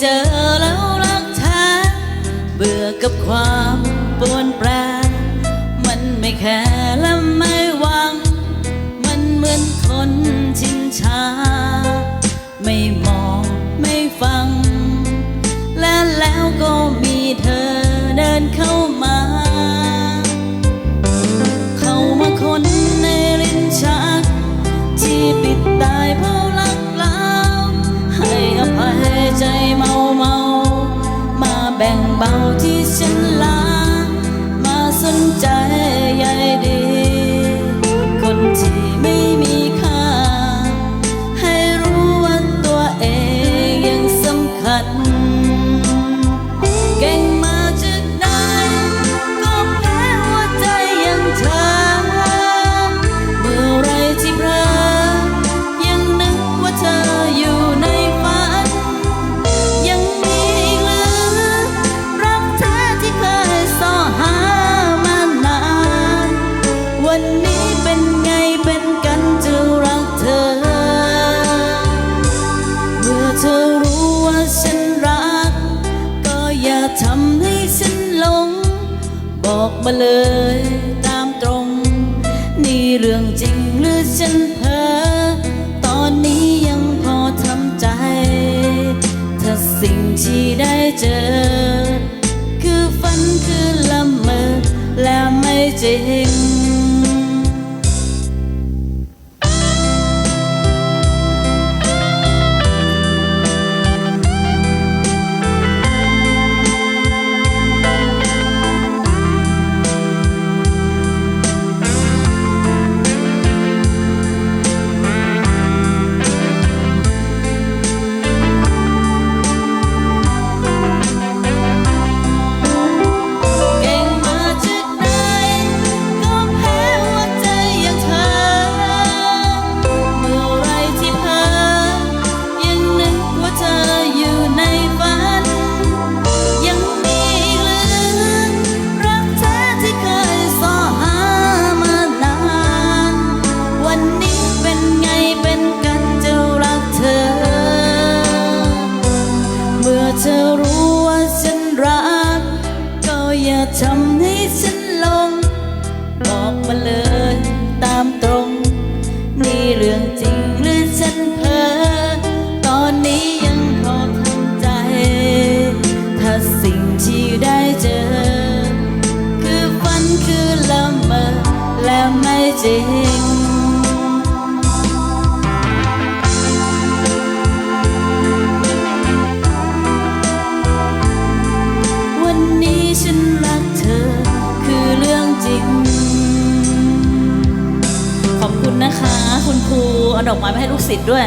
เจอแล้วรักแท้เบื่อกับความปวนแปรมันไม่แค่และไม่หวัง มันเหมือนคนชินชา เบาที่ฉัน บอกมาเลยตามตรง นี่เรื่องจริงหรือฉันเพ้อตอนนี้ยังพอทำใจ ถ้าสิ่งที่ได้เจอ คือฝันคือละเมอและไม่จริง เธอรู้ว่าฉันรัก ก็อย่าทำให้ฉันลง บอกมาเลยตามตรง นี่เรื่องจริงหรือฉันเพ้อตอนนี้ยังพอทำใจ ถ้าสิ่งที่ได้เจอ คือฝันคือละเมอและไม่จริง อบคุณนดอกไม้มาให้ลูกศิษย์ด้วย